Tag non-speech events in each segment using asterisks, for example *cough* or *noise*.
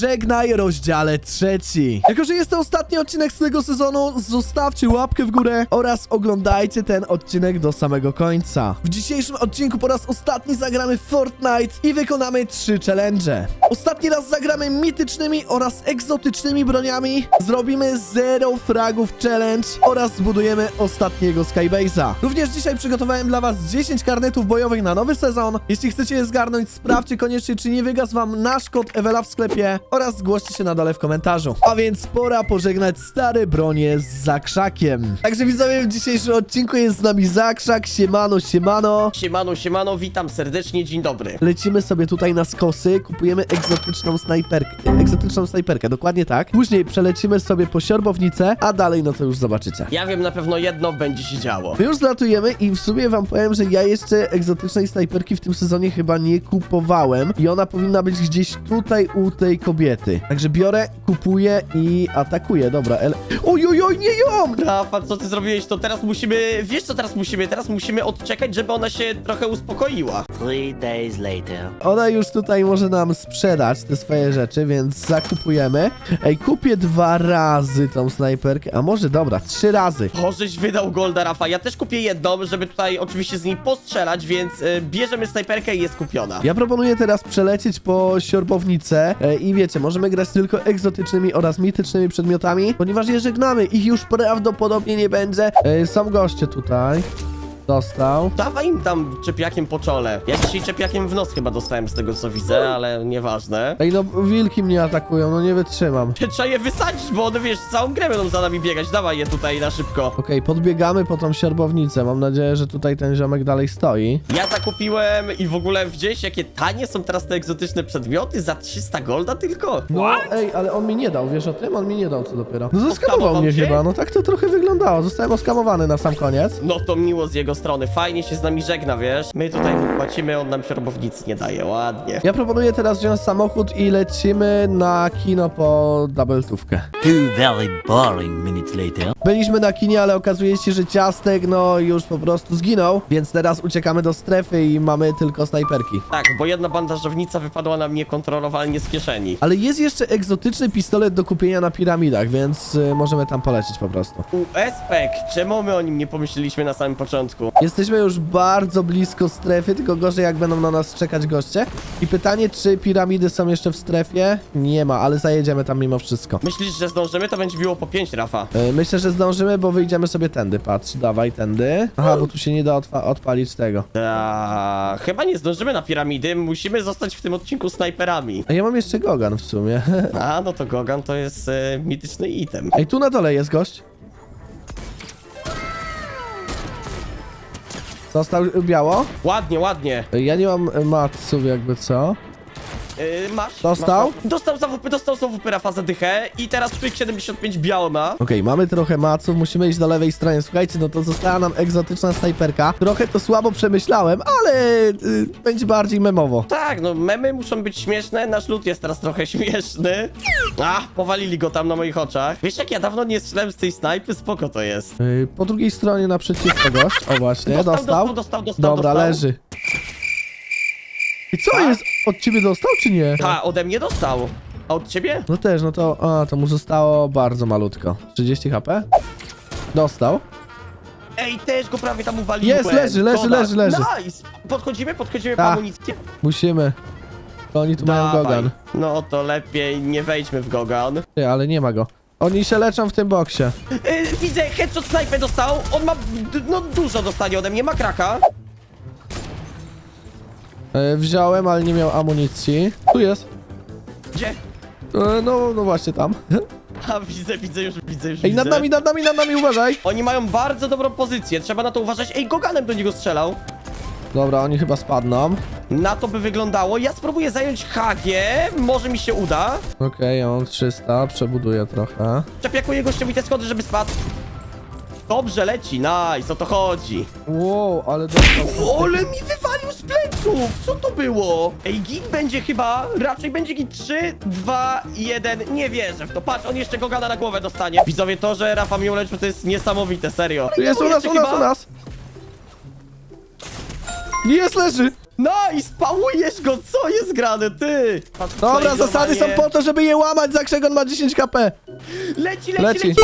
Żegnaj rozdziale trzeci. Jako, że jest to ostatni odcinek z tego sezonu, zostawcie łapkę w górę oraz oglądajcie ten odcinek do samego końca. W dzisiejszym odcinku po raz ostatni zagramy Fortnite i wykonamy trzy challenge. Ostatni raz zagramy mitycznymi oraz egzotycznymi broniami, zrobimy zero fragów challenge oraz zbudujemy ostatniego Skybase'a. Również dzisiaj przygotowałem dla was 10 karnetów bojowych na nowy sezon. Jeśli chcecie je zgarnąć, sprawdźcie koniecznie, czy nie wygasł wam nasz kod Ewela w sklepie oraz zgłoście się na dole w komentarzu. A więc pora pożegnać stare bronie z Zakrzakiem. Także widzowie, w dzisiejszym odcinku jest z nami Zakrzak, siemano, siemano. Siemano, siemano, witam serdecznie, dzień dobry. Lecimy sobie tutaj na skosy, kupujemy egzotyczną snajperkę. Egzotyczną snajperkę, dokładnie tak. Później przelecimy sobie po siorbownicę, a dalej no to już zobaczycie. Ja wiem na pewno jedno będzie się działo. My już zlatujemy i w sumie wam powiem, że ja jeszcze egzotycznej snajperki w tym sezonie chyba nie kupowałem i ona powinna być gdzieś tutaj u tej kobiety. Także biorę, kupuję i atakuję. Dobra, ele... Oj, oj, oj, nie ją! Rafa, co ty zrobiłeś, to teraz musimy, wiesz co teraz musimy? Teraz musimy odczekać, żeby ona się trochę uspokoiła. Three days later. Ona już tutaj może nam sprzedać te swoje rzeczy, więc zakupujemy. Ej, kupię dwa razy tą snajperkę, a może dobra, trzy razy. Bożeś wydał golda, Rafa. Ja też kupię jedną, żeby tutaj oczywiście z niej postrzelać, więc y, bierzemy snajperkę i jest kupiona. Ja proponuję teraz przelecieć po siorbownicę e, i wiecie, możemy grać tylko egzotycznymi oraz mitycznymi przedmiotami, ponieważ je żegnamy, ich już prawdopodobnie nie będzie. E, są goście tutaj. Dostał. Dawaj im tam czepiakiem po czole. Ja dzisiaj czepiakiem w nos chyba dostałem z tego co widzę, ale nieważne. Ej, no wilki mnie atakują, no nie wytrzymam. Trzeba je wysadzić, bo one wiesz, całą grę będą za nami biegać. Dawaj je tutaj na szybko. Okej, podbiegamy po tą siorbownicę. Mam nadzieję, że tutaj ten ziomek dalej stoi. Ja zakupiłem i w ogóle gdzieś jakie tanie są teraz te egzotyczne przedmioty za 300 golda tylko. No, ej, ale on mi nie dał, wiesz o tym? On mi nie dał co dopiero. No zaskamował Oskamował mnie cię? chyba, no tak to trochę wyglądało. Zostałem oskamowany na sam koniec. No to miło z jego strony, fajnie się z nami żegna, wiesz? My tutaj mu płacimy, on nam siorbownicy nie daje, ładnie. Ja proponuję teraz wziąć samochód i lecimy na kino po double-tówkę. Two very boring minutes later. Byliśmy na kinie, ale okazuje się, że ciastek no już po prostu zginął, więc teraz uciekamy do strefy i mamy tylko snajperki. Tak, bo jedna bandażownica wypadła nam niekontrolowalnie z kieszeni. Ale jest jeszcze egzotyczny pistolet do kupienia na piramidach, więc y, możemy tam polecieć po prostu. USPEK, czemu my o nim nie pomyśleliśmy na samym początku? Jesteśmy już bardzo blisko strefy, tylko gorzej jak będą na nas czekać goście. I pytanie, czy piramidy są jeszcze w strefie? Nie ma, ale zajedziemy tam mimo wszystko. Myślisz, że zdążymy? To będzie biło po 5, Rafa. Y, Myślę, że zdążymy, bo wyjdziemy sobie tędy, patrz, dawaj tędy. Aha, bo tu się nie da odpalić tego. Ta... Chyba nie zdążymy na piramidy, musimy zostać w tym odcinku snajperami. A ja mam jeszcze Gogan w sumie. *laughs* A, no to Gogan to jest e, mityczny item. Ej, tu na dole jest gość. Został biało? Ładnie, ładnie. Ja nie mam matsów jakby co. Yy, masz? Dostał? Masz, dostał za WP, dostał za WP Rafa za dychę i teraz plik 75 biało ma. Okej, mamy trochę maców, musimy iść do lewej strony. Słuchajcie, no to została nam egzotyczna snajperka. Trochę to słabo przemyślałem, ale y, będzie bardziej memowo. Tak, no memy muszą być śmieszne, nasz lód jest teraz trochę śmieszny. A, powalili go tam na moich oczach. Wiesz jak ja dawno nie strzelałem z tej snajpy? Spoko to jest. Y, po drugiej stronie naprzeciwko gość. O właśnie, dostał. dostał, dostał, dostał, Dobra, dostał. leży. I co jest? Od ciebie dostał czy nie? A, ode mnie dostał. A od ciebie? No też, no to, a, to mu zostało bardzo malutko. 30 HP? Dostał. Ej, też go prawie tam uwaliłem. Jest, leży, leży, Szkoda. leży, leży. Nice! Podchodzimy, podchodzimy po Tak. amunicję. Musimy. To oni tu mają Dawaj. Gogan. No to lepiej nie wejdźmy w Gogan. Ty, ale nie ma go. Oni się leczą w tym boksie. Yy, widzę, headshot snajpę dostał. On ma, d- no dużo dostanie ode mnie, ma kraka. E, wziąłem, ale nie miał amunicji. Tu jest. Gdzie? E, no, no właśnie tam. A, widzę, widzę, już widzę, już Ej, widzę. nad nami, nad nami, nad nami, uważaj! Oni mają bardzo dobrą pozycję, trzeba na to uważać. Ej, Goganem do niego strzelał. Dobra, oni chyba spadną. Na to by wyglądało. Ja spróbuję zająć HG, może mi się uda. Okej, mam 300, przebuduję trochę. Czepiakuję gościowi te schody, żeby spadł. Dobrze, leci, nice, o to chodzi. Wow, ale dostał. Ole mi wywalił pleców! Co to było? Ej, git będzie chyba, raczej będzie git 3, 2, 1, nie wierzę w to. Patrz, on jeszcze Gogana na głowę dostanie. Widzowie, to, że Rafa mi uleczył, to jest niesamowite, serio. Tu jest u nas, u nas, u nas! Nie jest, leży! No i spałujesz go, co jest grane, ty? Dobra, zasady są po to, żeby je łamać, Zakrzegon ma 10 kp. Leci, leci, Leci. leci,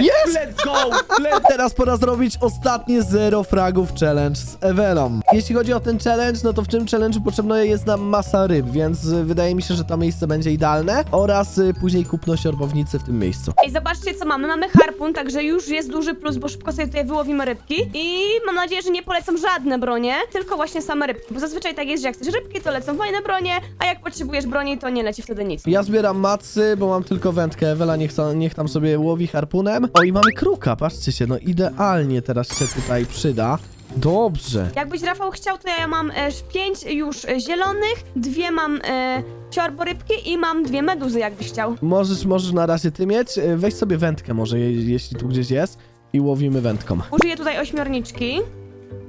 nie! Jest! Let's go! Let's... Teraz pora zrobić ostatnie zero fragów challenge z Ewelą. Jeśli chodzi o ten challenge, no to w tym challenge'u potrzebna jest nam masa ryb, więc y, wydaje mi się, że to miejsce będzie idealne oraz y, później kupno siorbownicy w tym miejscu. Ej, zobaczcie co mamy. Mamy harpun, także już jest duży plus, bo szybko sobie tutaj wyłowimy rybki. I mam nadzieję, że nie polecam żadne bronie, tylko właśnie same rybki. Bo zazwyczaj tak jest, że jak chcesz rybki, to lecą fajne bronie, a jak potrzebujesz broni, to nie leci wtedy nic. Ja zbieram macy, bo mam tylko wędkę. Ewela niech, niech tam sobie łowi harpunem. O, i mamy kruka, patrzcie się, no idealnie teraz się tutaj przyda. Dobrze. Jakbyś Rafał chciał, to ja mam e, pięć już e, zielonych, dwie mam e, siorborybki i mam dwie meduzy, jakbyś chciał. Możesz, możesz na razie ty mieć. Y, Weź sobie wędkę może, je, jeśli tu gdzieś jest. I łowimy wędką. Użyję tutaj ośmiorniczki.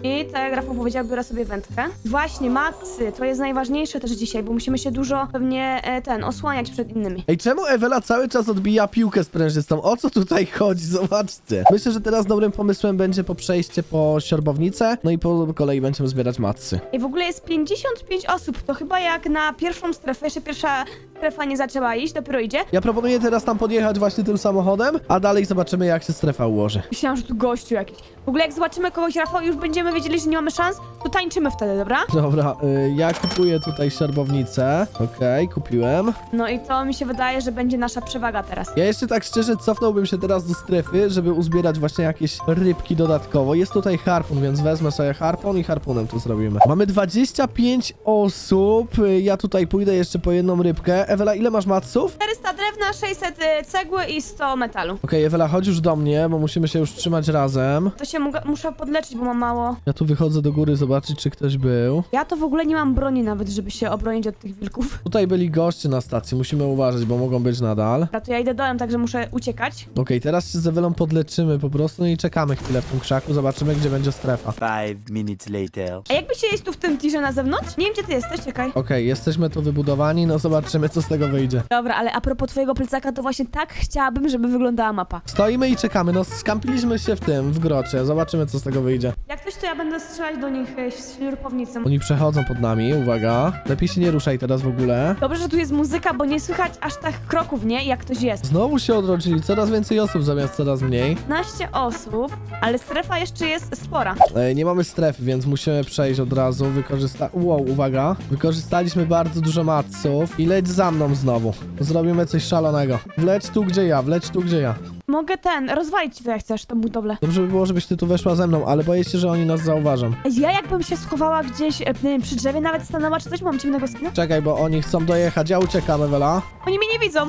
I tak jak Rafał powiedział, biorę sobie wędkę. Właśnie, macy, to jest najważniejsze też dzisiaj, bo musimy się dużo pewnie e, ten, osłaniać przed innymi. Ej, czemu Ewela cały czas odbija piłkę sprężystą? O co tutaj chodzi? Zobaczcie. Myślę, że teraz dobrym pomysłem będzie po przejście po siorbownicę, no i po kolei będziemy zbierać matcy. I w ogóle jest 55 osób, to chyba jak na pierwszą strefę, jeszcze pierwsza strefa nie zaczęła iść, dopiero idzie. Ja proponuję teraz tam podjechać właśnie tym samochodem, a dalej zobaczymy jak się strefa ułoży. Myślałam, że tu gościu jakiś. W ogóle jak zobaczymy kogoś, Rafał, już będziemy wiedzieli, że nie mamy szans, to tańczymy wtedy, dobra? Dobra, y, ja kupuję tutaj siorbownicę. Okej, kupiłem. No i to mi się wydaje, że będzie nasza przewaga teraz. Ja jeszcze tak szczerze cofnąłbym się teraz do strefy, żeby uzbierać właśnie jakieś rybki dodatkowo. Jest tutaj harpun, więc wezmę sobie harpun i harpunem to zrobimy. Mamy 25 osób. Y, Ja tutaj pójdę jeszcze po jedną rybkę. Ewela, ile masz matsów? 400 drewna, 600 y, cegły i 100 metalu. Okej, Ewela, chodź już do mnie, bo musimy się już trzymać razem. To się muga- muszę podleczyć, bo mam mało. Ja tu wychodzę do góry zobaczyć, czy ktoś był. Ja to w ogóle nie mam broni nawet, żeby się obronić od tych wilków. *laughs* Tutaj byli goście na stacji, musimy uważać, bo mogą być nadal. Dobra, to ja idę dołem, także muszę uciekać. Okej, teraz się z Ewelą podleczymy po prostu no i czekamy chwilę w tym krzaku, zobaczymy, gdzie będzie strefa. Five minutes later. A jakby się jest tu w tym tirze na zewnątrz? Nie wiem, gdzie ty jesteś, czekaj. Okej, jesteśmy tu wybudowani, no zobaczymy, co z tego wyjdzie. Dobra, ale a propos twojego plecaka, to właśnie tak chciałabym, żeby wyglądała mapa. Stoimy i czekamy, no skampiliśmy się w tym, w grocie, zobaczymy, co z tego wyjdzie. Jak to ja będę strzelać do nich e, śrubownicą. Oni przechodzą pod nami, uwaga. Lepiej się nie ruszaj teraz w ogóle. Dobrze, że tu jest muzyka, bo nie słychać aż tak kroków, nie? Jak ktoś jest. Znowu się odrodzili, coraz więcej osób zamiast coraz mniej. 15 osób, ale strefa jeszcze jest spora. E, nie mamy strefy, więc musimy przejść od razu, wykorzysta... Wow, uwaga. Wykorzystaliśmy bardzo dużo matców i leć za mną znowu. Zrobimy coś szalonego. Wleć tu, gdzie ja, wleć tu, gdzie ja. Mogę ten, rozwalić ci to jak chcesz, tą budowlę. Dobrze by było, żebyś ty tu weszła ze mną, ale boję się, że oni nas zauważą. Ja jakbym się schowała gdzieś e, nie wiem, przy drzewie, nawet stanęła czy coś, mam ciemnego skina? Czekaj, bo oni chcą dojechać, ja uciekam, Ewela. Oni mnie nie widzą.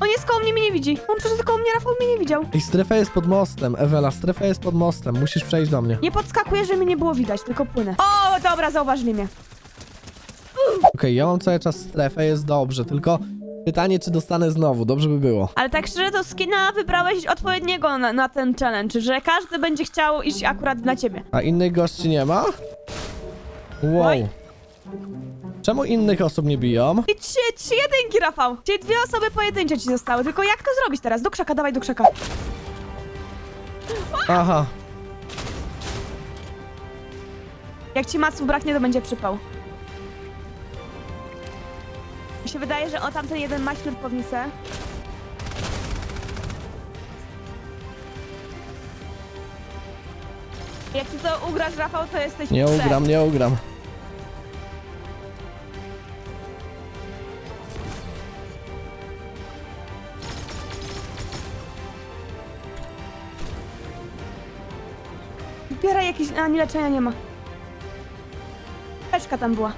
On jest koło mnie, mnie nie widzi. On przecież koło mnie, Rafał mnie nie widział. Ej, strefa jest pod mostem, Ewela, strefa jest pod mostem, musisz przejść do mnie. Nie podskakuję, żeby mnie nie było widać, tylko płynę. O, dobra, zauważyli mnie. Okej, ja mam cały czas strefę, jest dobrze, tylko pytanie, czy dostanę znowu, dobrze by było. Ale tak szczerze, to skina wybrałeś odpowiedniego na, na ten challenge, że każdy będzie chciał iść akurat na ciebie. A innych gości nie ma? Wow. Czemu innych osób nie biją? I trzy, trzy jedynki, Rafał. Czyli dwie osoby pojedyncze ci zostały. Tylko jak to zrobić teraz? Do krzaka, dawaj do krzaka. Aha, Jak ci maców braknie, to będzie przypał. Mi się wydaje, że o tamten jeden ma ślubownicę. Jak ty to ugrasz, Rafał, to jesteś nie psem. ugram, nie ugram. Zbieraj jakieś... A, nie leczenia nie ma. Peczka tam była.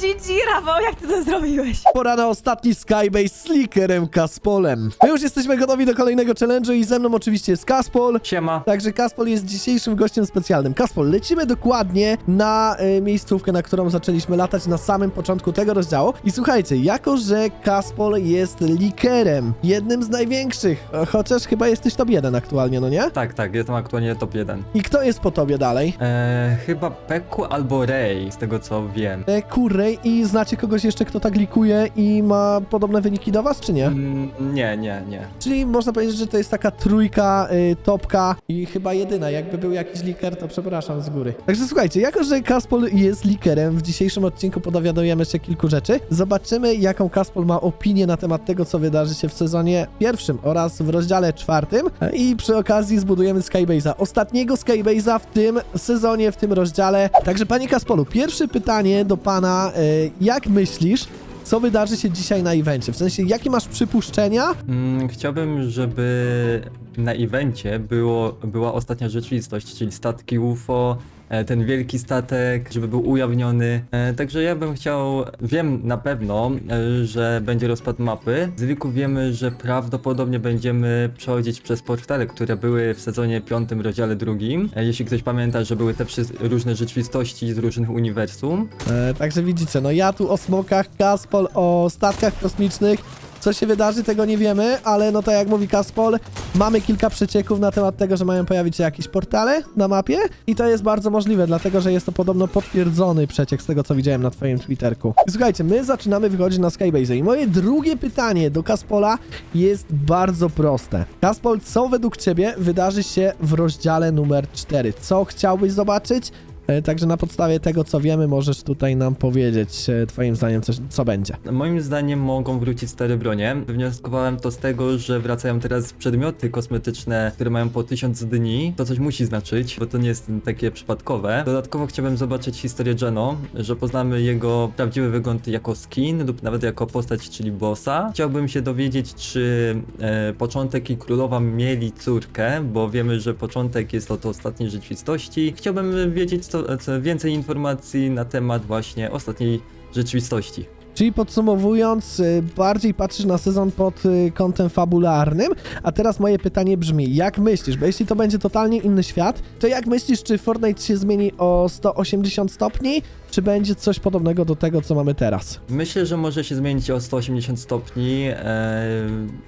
GG, Rafał, jak ty to zrobiłeś? Pora na ostatni Skybase z Slickerem Kaspolem. My już jesteśmy gotowi do kolejnego challenge'u i ze mną oczywiście jest Kaspol. Siema. Także Kaspol jest dzisiejszym gościem specjalnym. Kaspol, lecimy dokładnie na e, miejscówkę, na którą zaczęliśmy latać na samym początku tego rozdziału. I słuchajcie, jako że Kaspol jest likerem, jednym z największych, e, chociaż chyba jesteś top 1 aktualnie, no nie? Tak, tak, jestem aktualnie top 1. I kto jest po tobie dalej? Eee, chyba Peku albo Ray, z tego co wiem. wiem. E, Kurrej i znacie kogoś jeszcze, kto tak likuje i ma podobne wyniki do was, czy nie? Mm, nie, nie, nie. Czyli można powiedzieć, że to jest taka trójka, y, topka i chyba jedyna. Jakby był jakiś liker, to przepraszam z góry. Także słuchajcie, jako że Kaspol jest likerem, w dzisiejszym odcinku podowiadujemy się kilku rzeczy. Zobaczymy, jaką Kaspol ma opinię na temat tego, co wydarzy się w sezonie pierwszym oraz w rozdziale czwartym. I przy okazji zbudujemy Skybase'a. Ostatniego Skybase'a w tym sezonie, w tym rozdziale. Także panie Kaspolu, pierwsze pytanie do pana. Y, jak myślisz, co wydarzy się dzisiaj na evencie? W sensie, jakie masz przypuszczenia? Mm, chciałbym, żeby na evencie było, była ostatnia rzeczywistość, czyli statki UFO, e, ten wielki statek, żeby był ujawniony. E, Także ja bym chciał, wiem na pewno, e, że będzie rozpad mapy. Z Wiku wiemy, że prawdopodobnie będziemy przechodzić przez portale, które były w sezonie piątym, rozdziale drugim. Jeśli ktoś pamięta, że były te różne rzeczywistości z różnych uniwersum. E, także widzicie, no ja tu o smokach, Kaspol, o statkach kosmicznych. Co się wydarzy, tego nie wiemy, ale no tak jak mówi Kaspol, mamy kilka przecieków na temat tego, że mają pojawić się jakieś portale na mapie i to jest bardzo możliwe, dlatego że jest to podobno potwierdzony przeciek z tego, co widziałem na twoim Twitterku. Słuchajcie, my zaczynamy wychodzić na Skybase i moje drugie pytanie do Kaspola jest bardzo proste. Kaspol, co według ciebie wydarzy się w rozdziale numer 4? Co chciałbyś zobaczyć? E, Także na podstawie tego, co wiemy, możesz tutaj nam powiedzieć, e, twoim zdaniem, coś, co będzie. Moim zdaniem mogą wrócić stare bronie. Wnioskowałem to z tego, że wracają teraz przedmioty kosmetyczne, które mają po 1000 dni. To coś musi znaczyć, bo to nie jest takie przypadkowe. Dodatkowo chciałbym zobaczyć historię Geno, że poznamy jego prawdziwy wygląd jako skin lub nawet jako postać, czyli bossa. Chciałbym się dowiedzieć, czy e, Początek i Królowa mieli córkę, bo wiemy, że Początek jest od ostatniej rzeczywistości. Chciałbym wiedzieć co, co więcej informacji na temat właśnie ostatniej rzeczywistości. Czyli podsumowując, y, bardziej patrzysz na sezon pod y, kątem fabularnym, a teraz moje pytanie brzmi, jak myślisz, bo jeśli to będzie totalnie inny świat, to jak myślisz, czy Fortnite się zmieni o 180 stopni, czy będzie coś podobnego do tego, co mamy teraz? Myślę, że może się zmienić o 180 stopni. E,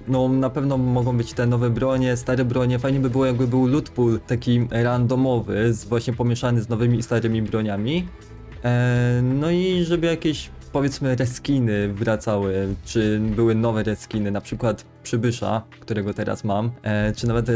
no, na pewno mogą być te nowe bronie, stare bronie. Fajnie by było, jakby był loot pool taki randomowy, właśnie pomieszany z nowymi i starymi broniami. E, no i żeby jakieś powiedzmy reskiny wracały, czy były nowe reskiny, na przykład przybysza, którego teraz mam, e, czy nawet e,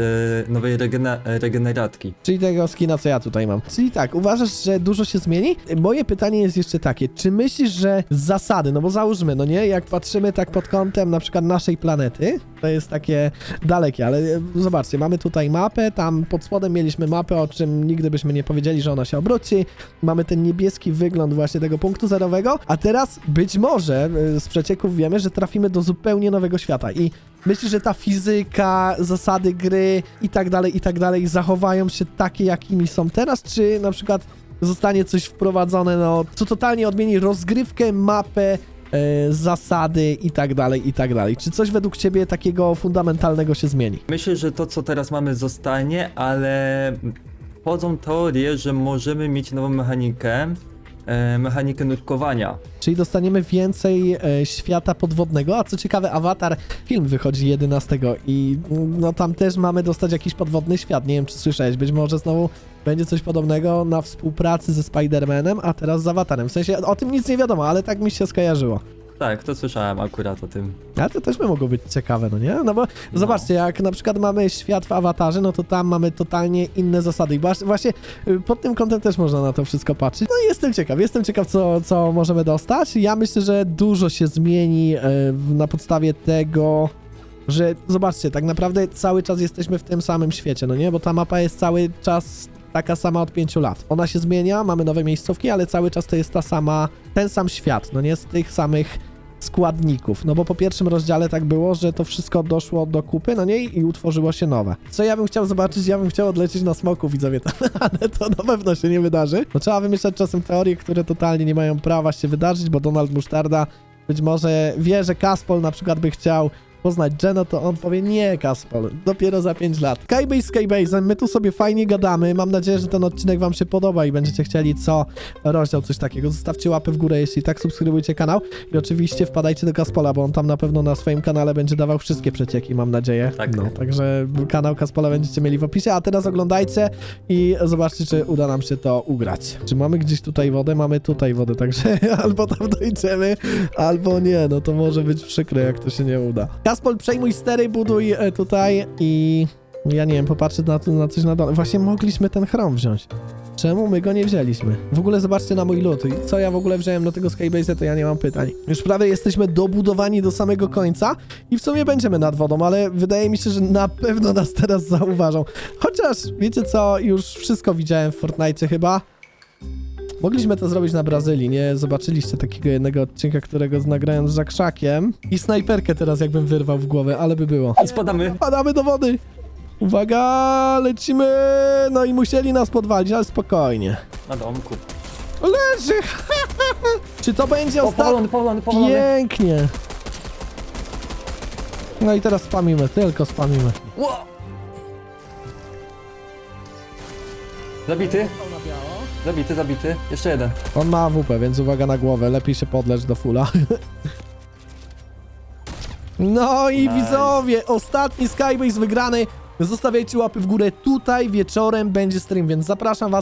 nowej regena- regeneratki. Czyli tego skina, co ja tutaj mam. Czyli tak, uważasz, że dużo się zmieni? Moje pytanie jest jeszcze takie, czy myślisz, że zasady, no bo załóżmy, no nie, jak patrzymy tak pod kątem na przykład naszej planety, to jest takie dalekie, ale e, zobaczcie, mamy tutaj mapę, tam pod spodem mieliśmy mapę, o czym nigdy byśmy nie powiedzieli, że ona się obróci, mamy ten niebieski wygląd właśnie tego punktu zerowego, a teraz być może e, z przecieków wiemy, że trafimy do zupełnie nowego świata i Myślisz, że ta fizyka, zasady gry i tak dalej, i tak dalej zachowają się takie, jakimi są teraz, czy na przykład zostanie coś wprowadzone, no, co totalnie odmieni rozgrywkę, mapę, e, zasady i tak dalej, i tak dalej. Czy coś według ciebie takiego fundamentalnego się zmieni? Myślę, że to, co teraz mamy, zostanie, ale chodzą teorie, że możemy mieć nową mechanikę, mechanikę nurkowania. Czyli dostaniemy więcej e, świata podwodnego, a co ciekawe, Avatar film wychodzi 11 i mm, no tam też mamy dostać jakiś podwodny świat. Nie wiem, czy słyszałeś, być może znowu będzie coś podobnego na współpracy ze Spider-Manem, a teraz z Avatarem. W sensie o tym nic nie wiadomo, ale tak mi się skojarzyło. Tak, to słyszałem akurat o tym. Ale to też by mogło być ciekawe, no nie? No bo zobaczcie, jak na przykład mamy świat w awatarze, no to tam mamy totalnie inne zasady. I właśnie- y, pod tym kątem też można na to wszystko patrzeć. No i jestem ciekaw, jestem ciekaw, co, co możemy dostać. Ja myślę, że dużo się zmieni y, na podstawie tego. Że zobaczcie, tak naprawdę cały czas jesteśmy w tym samym świecie, no nie? Bo ta mapa jest cały czas taka sama od pięciu lat. Ona się zmienia, mamy nowe miejscówki, ale cały czas to jest ta sama, ten sam świat, no nie? Z tych samych składników. No bo po pierwszym rozdziale tak było, że to wszystko doszło do kupy, no nie? I utworzyło się nowe. Co ja bym chciał zobaczyć? Ja bym chciał odlecieć na smoku, widzowie, tam, *laughs* ale to na pewno się nie wydarzy. No trzeba wymyślać czasem teorie, które totalnie nie mają prawa się wydarzyć, bo Donald Musztarda być może wie, że Kaspol na przykład by chciał poznać Jeno, to on powie nie, Kaspol, dopiero za 5 lat. Skybase z Skybase'em, my tu sobie fajnie gadamy, mam nadzieję, że ten odcinek wam się podoba i będziecie chcieli co rozdział, coś takiego. Zostawcie łapę w górę, jeśli tak, subskrybujcie kanał i oczywiście wpadajcie do Kaspola, bo on tam na pewno na swoim kanale będzie dawał wszystkie przecieki, mam nadzieję. Tak. No, także kanał Kaspola będziecie mieli w opisie, a teraz oglądajcie i zobaczcie, czy uda nam się to ugrać. Czy mamy gdzieś tutaj wodę? Mamy tutaj wodę, także *laughs* albo tam dojdziemy, albo nie, no to może być przykre, jak to się nie uda. Kaspol, przejmuj stery, buduj e, tutaj i... Ja nie wiem, popatrzę na, na coś na dole. Właśnie mogliśmy ten chrom wziąć. Czemu my go nie wzięliśmy? W ogóle zobaczcie na mój lód. I Co ja w ogóle wziąłem do tego Skybase'a, to ja nie mam pytań. Już prawie jesteśmy dobudowani do samego końca i w sumie będziemy nad wodą, ale wydaje mi się, że na pewno nas teraz zauważą. Chociaż, wiecie co, już wszystko widziałem w Fortnite chyba. Mogliśmy to zrobić na Brazylii, nie zobaczyliście takiego jednego odcinka, którego nagrałem z Zakrzakiem. I snajperkę teraz jakbym wyrwał w głowę, ale by było. Spadamy. Padamy do wody! Uwaga, lecimy! No i musieli nas podwalić, ale spokojnie. Na domku. Leży! *laughs* Czy to będzie O, ostatni? Pięknie! No i teraz spamimy, tylko spamimy. Ło! Zabity. Zabity, zabity. Jeszcze jeden. On ma AWP, więc uwaga na głowę, lepiej się podlecz do fulla. *laughs* No i Nice. widzowie, ostatni Skybase wygrany. Zostawiajcie łapy w górę, tutaj wieczorem będzie stream, więc zapraszam was